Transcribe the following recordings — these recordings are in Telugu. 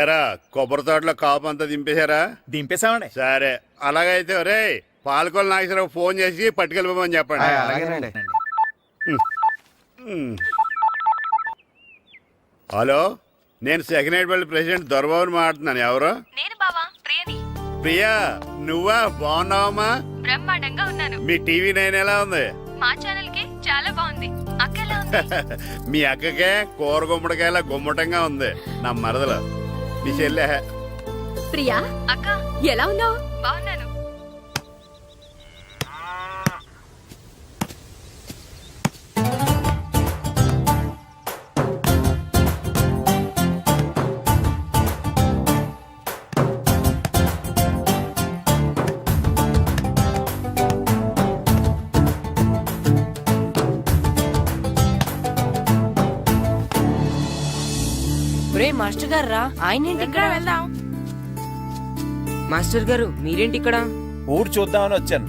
ఎరా కొబ్బరి తోటలో కాపు అంతా దింపేశారా? దింపేశామండి. సరే అలాగైతే ఒరే పాలకొల నాగేశ్వరరావు ఫోన్ చేసి పట్టుకెళ్ళిపోమని చెప్పండి. హలో నేను సెకండ్ హెడ్ పల్లి ప్రెసిడెంట్ దొరబాబుని మాట్లాడుతున్నాను. ఎవరు? నేను బావా ప్రియని. ప్రియా నువ్వా? బాగున్నావమ్మా? బ్రహ్మాండంగా ఉన్నాను. మీ టీవీ నైన్ ఎలా ఉంది? మా ఛానల్కి చాలా బాగుంది. అక్క ఎలా ఉంది? మీ అక్కకే కూర గుమ్మడికాయల గుమ్మటంగా ఉంది. నా మరదలు. చెల్లె ప్రియా అక్క ఎలా ఉన్నావు? బాగున్నాను. ఒరే మాస్టర్ గారు రా. ఆయన ఏంటి ఇక్కడ? వెళ్దాం. మాస్టర్ గారు మీరేంటి ఇక్కడ? ఊరు చూద్దామని వచ్చాను.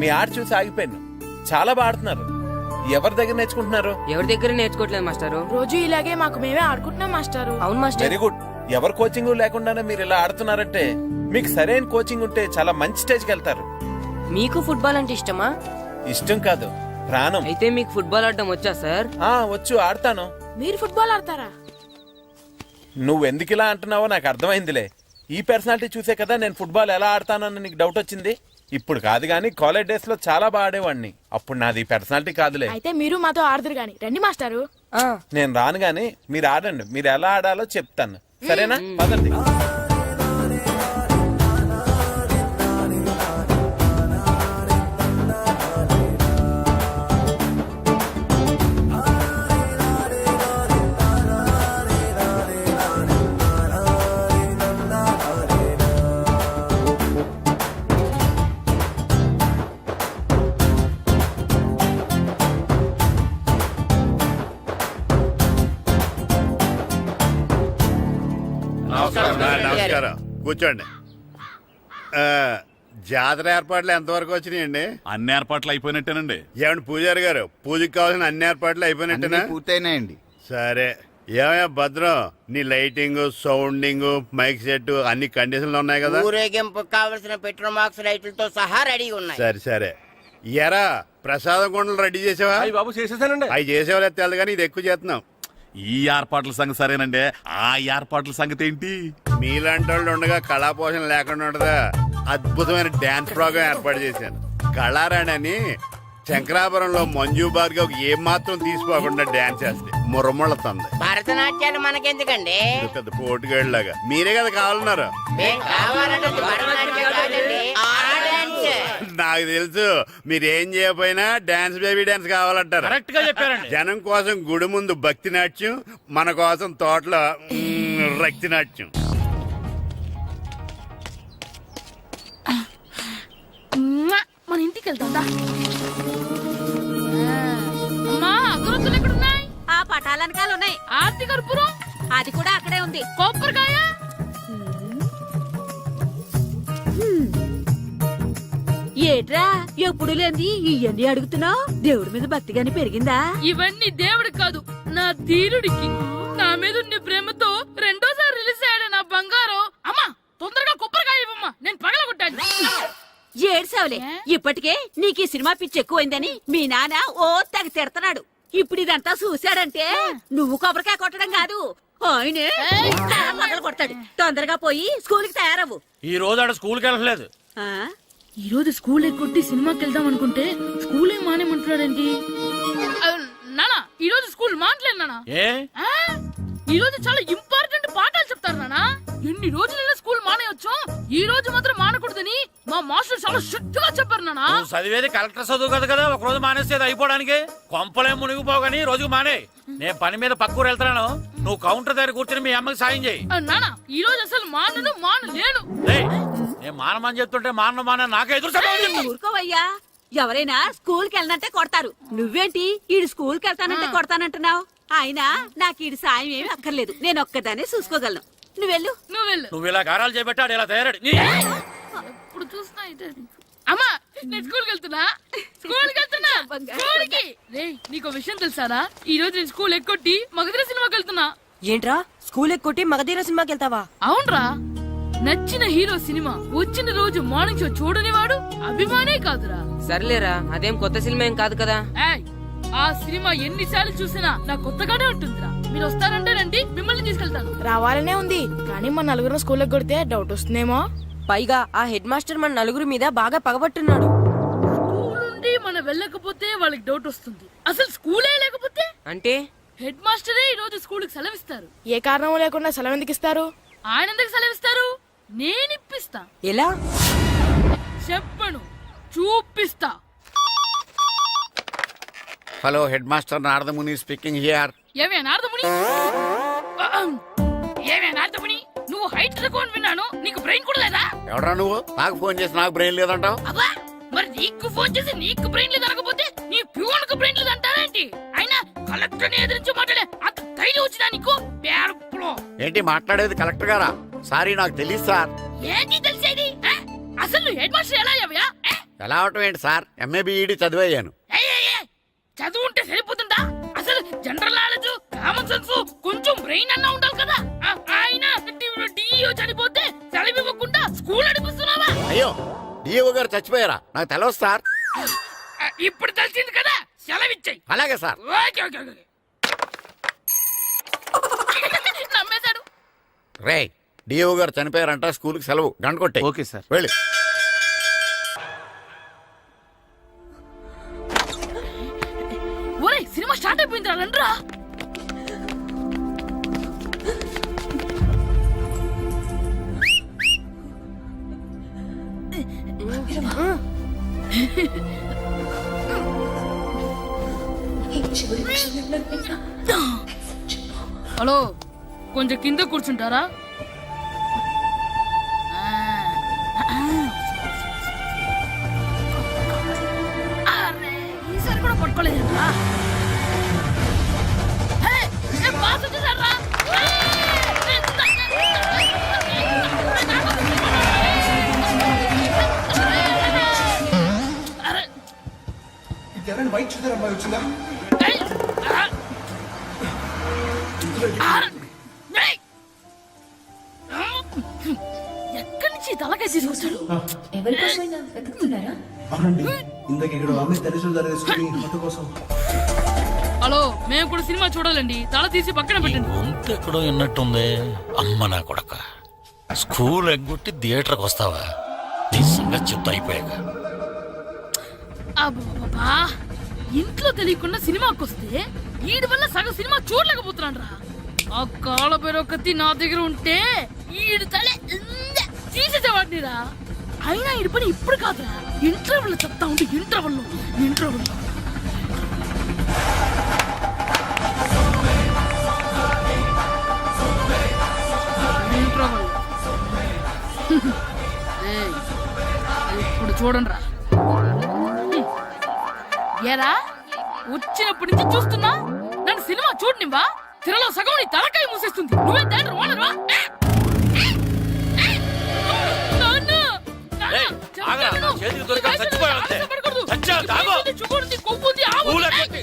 మీ ఆట చూసి ఆగిపోయాను. చాలా బాడుతున్నారు ఎవరి దగ్గర నేర్చుకుంటున్నారు? ఎవరి దగ్గర నేర్చుకోవట్లేదు మాస్టారు? రోజు ఇలాగే మాకు మేమే ఆడుకుంటున్నాం మాస్టారు. అవును మాస్టర్. Very good. ఎవరి కోచింగ్ లేకుండానే మీరు ఇలా ఆడుతున్నారంటే మీకు సరైన కోచింగ్ ఉంటే చాలా మంచి స్టేజ్కి వెళ్తారు. మీకు ఫుట్బాల్ అంటే ఇష్టమా? ఇష్టం కాదు ప్రాణం. అయితే మీకు ఫుట్బాల్ ఆడడం వచ్చా సార్? ఆ వచ్చు ఆడతాను. మీరు ఫుట్బాల్ ఆడతారా? నువ్వు ఎందుకు ఇలా అంటున్నావో నాకు అర్థమైందిలే. ఈ పర్సనాలిటీ చూసే కదా నేను ఫుట్బాల్ ఎలా ఆడతానని నీకు డౌట్ వచ్చింది? ఇప్పుడు కాదు కానీ కాలేజ్ డేస్లో చాలా బాగా ఆడేవాడిని. అప్పుడు నాది పర్సనాలిటీ కాదులే. అయితే మీరు మాతో ఆడదురు గాని. రండి మాస్టారు. ఆ, నేను రాను గాని మీరు ఆడండి. మీరు ఎలా ఆడాలో చెప్తాను. సరేనా? పదండి. కూర్చోండి. ఆ, జాతర ఏర్పాట్లు ఎంతవరకు వచ్చినాయండి? అన్ని ఏర్పాట్లు అయిపోయినట్టేనండి. ఏమండి పూజారి గారు పూజకి కావాల్సిన అన్ని ఏర్పాట్లు అయిపోయినట్టేనా? పూర్తయినాయండి. సరే. ఏమయ్యా భద్రం? నీ లైటింగ్ సౌండింగ్ మైక్ సెట్ అన్ని కండిషన్లు ఉన్నాయి కదా? ఊరేగింపు కావలసిన పెట్రోల్ మార్క్స్ లైట్లతో సహా రెడీ ఉన్నాయి. సరే సరే. ఎరా ప్రసాదం కొండలు రెడీ చేసావా? బాబు చేసేసానండి. అవి చేసేవాళ్ళు తెలదు కానీ ఇది ఎక్కువ చేస్తున్నాం. ఈ ఏర్పాట్ల సంగతి సరేనండి. ఆ ఏర్పాట్ల సంగతి ఏంటి? మీలాంటి వాళ్ళు ఉండగా కళా పోషణ లేకుండా ఉండదా అద్భుతమైన డ్యాన్స్ ప్రోగ్రామ్ ఏర్పాటు చేశాను. కళారాణి అని శంకరాపురంలో మంజు భార్గవ్ ఏం మాత్రం తీసుకోకుండా డ్యాన్స్ చేస్తే మురముళ్ళతుంది భరతనాట్యాలు మనకెందుకండి? పెద్ద పోటుగాళ్ళలాగా. మీరే కదా కావాలన్నారు. నాకు తెలుసు. మీరు ఏం చేయకపోయినా డాన్స్ బేబీ డాన్స్ కావాలంటారు. కరెక్ట్గా చెప్పారండి. జనం కోసం గుడి ముందు భక్తి నాట్యం మన కోసం తోటలో మ్, రక్తి నాట్యం. మన ఇంటికి వెళ్తుందా అమ్మా అగరొత్తులు ఎక్కడున్నాయి? ఆ పటాల వెనకాల ఉన్నాయి. ఆర్తి కర్పూరం? అది కూడా అక్కడే ఉంది. కొబ్బరికాయ? ఏట్రా ఎప్పుడు లేని ఇవన్నీ అడుగుతున్నావు? దేవుడి మీద భక్తి గాని పెరిగిందా? ఇవన్నీ దేవుడికి కాదు నా ధీరుడికి. నా మీద ఉండే ప్రేమతో రెండోసారి రిలీజ్ అయ్యాడు నా బంగారం. అమ్మా తొందరగా కొబ్బరికాయ ఇవ్వమ్మా నేను పగలగొట్టాను ఏడ్సావులే ఇప్పటికే నీకు ఈ సినిమా పిచ్చి ఎక్కువైందని మీ నాన్న ఓ తెగ తిడతాడు ఇప్పుడు ఇదంతా చూశాడంటే నువ్వు కొబ్బరికాయ కొట్టడం కాదు. ఆయనే పగలు కొడతాడు. తొందరగా పోయి స్కూల్కి తయారవ్వు. ఈ రోజు ఆడ స్కూల్కి వెళ్ళలేదు ఆ? ఈ రోజు స్కూల్ ఎక్కొట్టి సినిమాకి వెళ్దాం అనుకుంటే స్కూల్ ఏం మానేమంటున్నాడేంటి నానా ఈ రోజు స్కూల్ మానట్లేదు నానా. ఏ? ఆ? ఈ రోజు చాలా ఇంపార్టెంట్ పాఠాలు చెప్తారు నానా. ఎన్ని రోజులైనా స్కూల్ మానేయొచ్చు ఈ రోజు మాత్రం మానకూడదని మా మాస్టర్ చాలా స్ట్రిక్ట్గా చెప్పారు నానా. నువ్వు చదివేది కలెక్టర్ చదువు కదా కదా ఒక రోజు మానేసేది అయిపోవడానికి? కొంపలేం మునిగిపోగాని రోజుకు మానే. నేను పని మీద పక్కూరు వెళ్తున్నాను. నువ్వు కౌంటర్ దగ్గర కూర్చొని మీ అమ్మకి సాయం చేయి. నానా ఈ రోజు అసలు మానను నేను మానమని చెప్తుంటే మానను మాన నాకే ఎదురు సమాధానం చెప్పు. ఊరుకోవయ్యా. ఎవరైనా స్కూల్కి వెళ్ళనంటే కొడతారు. నువ్వేంటి? ఈడు స్కూల్కి వెళ్తానంటే కొడతానంటున్నావు? అయినా నాకు ఈడు సాయం ఏమీ అక్కర్లేదు. నేను ఒక్కదానే చూసుకోగలను. నువ్వెళ్ళు నువ్వు వెళ్ళు. నువ్వు ఇలా గారాలు చేపెట్టాడు ఇలా తయారాడు. ఇప్పుడు నీకు. అమ్మా నేను స్కూల్కి వెళ్తున్నా. స్కూల్కి వెళ్తున్నా. బంగారు. స్కూల్కి రే నీకు విషయం తెలుసారా? ఈ రోజు నేను స్కూల్ ఎక్కొట్టి మగధీర సినిమాకి వెళ్తున్నా. ఏంట్రా? స్కూల్ ఎక్కొట్టి మగధీర సినిమాకి వెళ్తావా? అవునరా. నచ్చిన హీరో సినిమా వచ్చిన రోజు మార్నింగ్ షో చూడని వాడు అభిమానే కాదురా. సర్లేరా అదేం కొత్త సినిమా ఏం కాదు కదా? ఏయ్ ఆ సినిమా ఎన్నిసార్లు చూసినా నా కొత్తగానే ఉంటుందిరా. మీరు వస్తారంటే రండి మిమ్మల్ని తీసుకెళ్తాను. రావాలనే ఉంది కానీ మన నలుగురు స్కూల్లో కొడితే డౌట్ వస్తుందేమో. పైగా ఆ హెడ్ మాస్టర్ మన నలుగురు మీద బాగా పగబట్టున్నాడు. స్కూల్ నుండి మనం వెళ్ళకపోతే వాళ్ళకి డౌట్ వస్తుంది. అసలు స్కూలే లేకపోతే? అంటే? హెడ్ మాస్టరే ఈ రోజు స్కూల్కి సెలవిస్తారు. ఏ కారణం లేకుండా సెలవు ఎందుకు ఇస్తారు? ఆయన ఎందుకు సెలవిస్తారు? నేను ఇప్పిస్తా ఎలా? చెప్పను చూపిస్తా. Hello head master Naradamuni speaking here ఏమే నారదముని? ఏమే నారదముని? నువ్వు హైట్ రికార్డ్ విన్నాను నీకు బ్రెయిన్ కూడా లేదా? ఎవడా నువ్వు? నాకు ఫోన్ చేసి నాకు బ్రెయిన్ లేదంటావు? అబ్బా మరి నీకు ఫోన్ చేసి నీకు బ్రెయిన్ లేదు అనకపోతే నీ ప్యూన్కు బ్రెయిన్ లేదు అంటారేంటి అయినా కలెక్టర్ని ఎదిరించి మాట్లాడే ధైర్యం వచ్చినా నీకు? పేరులో ఏంటి మాట్లాడేది కలెక్టర్ గారా? సారీ నాకు తెలియదు సార్. ఏంటి తెలిసేది? ఆ? అసలు నువ్వు హెడ్ మాస్టర్ ఎలా అయ్యావయ్యా? ఏ? ఎలా అవటం ఏంటి సార్? MA BEd చదివయ్యాను. ఏయ్, ఏయ్, ఏయ్, చదువు ఉంటే సరిపోతుందా? అసలు జనరల్ నాలెడ్జ్ కామన్ సెన్స్ కొంచెం బ్రెయిన్ అన్నా ఉండాలి కదా? ఆ, ఆయన డిఇఓ చనిపోతే సెలవు ఇవ్వకుండా స్కూల్ నడిపిస్తున్నావా? అయ్యో డిఓ గారు చచ్చిపోయారా? నాకు తెలవదు సార్. ఇప్పుడు తెలిసింది కదా? సెలవు ఇచ్చాయి అలాగే sir. Okay okay okay. Ray DO గారు చనిపోయారంట స్కూల్కి సెలవు. గంట కొట్టే ఓకే సార్. వెళ్ళి. సినిమా స్టార్ట్ అయిపోయింది రండ్రా. హలో. కొంచెం కింద కూర్చుంటారా? అరే, ఈసారి కూడా పట్టుకోలేదు తలకాయ తీసుకొచ్చాడు అవునండి. ఇందాక ఇక్కడ అమ్మాయి తల్లిదండ్రులు ధర మొత్తం కోసం. హలో మేము కూడా సినిమా చూడాలండి. తల తీసి పక్కన పెట్టండి. ఎక్కడో విన్నట్టుంది. అమ్మ నా కొడక. స్కూల్ ఎగ్గొట్టి థియేటర్కి వస్తావా? నీ సంగతి చెప్తా అయిపోయాక. ఇంట్లో తెలియకుండా సినిమాకి వస్తే వీడి వల్ల సగం సినిమా చూడలేకపోతున్నాను రా. ఆ కాళ్ళ బెరొకతి నా దగ్గర ఉంటే ఈడు తలే తీసేసేవాడినిరా. అయినా ఇది పని ఇప్పుడు కాదురా. ఇంటర్వెల్ చెప్తా ఉంటే ఇంటర్వెల్ ఇంటర్వెల్ ఇప్పుడు చూడండిరా. ఏరా వచ్చినప్పటి నుంచి చూస్తున్నా? నన్ను సినిమా చూడనివ్వా? తిరలో సగం నీ తలకాయ మూసేస్తుంది. నువ్వే తండ్రి ఓనర్వా స్కూల్ ఎగ్గొట్టి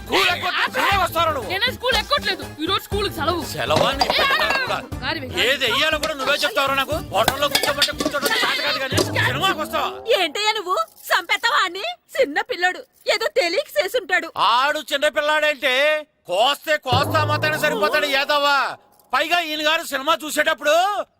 స్కూల్ ఎగ్గొట్టి సినిమా వస్తారా నువ్వు? నేనే స్కూల్ ఎక్కట్లేదు. ఈ రోజు స్కూల్ సెలవు. సెలవా నీ ఏ, ఆగు, పెద్దదాన్ని కూడా. కారు వెయ్యి. ఏది వెయ్యాలో కూడా నువ్వే చెప్తావు నాకు? హోటల్లో కూర్చోబట్టే చేత కాదు కానీ సినిమాకి వస్తావా? ఏంటయ్యా నువ్వు? సంపెత్తవా అని చిన్న పిల్లడు. ఏదో తెలియక చేసుంటాడు ఆడు చిన్న పిల్లాడంటే? కోస్తే కోస్తా మాత్రమే సరిపోతాడు ఏదవ్వా? పైగా ఈయన గారు సినిమా చూసేటప్పుడు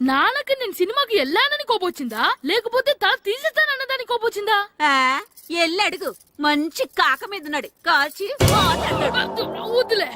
నాన్నకి నేను సినిమాకి వెళ్ళానని కోపొచ్చిందా? లేకపోతే తల తీసేస్తానన్నదాని కోపొచ్చిందా? ఆ ఎల్లి అడుగు మంచి కాక మీద ఉన్నాడు కాల్చి వద్దు, వద్దులే.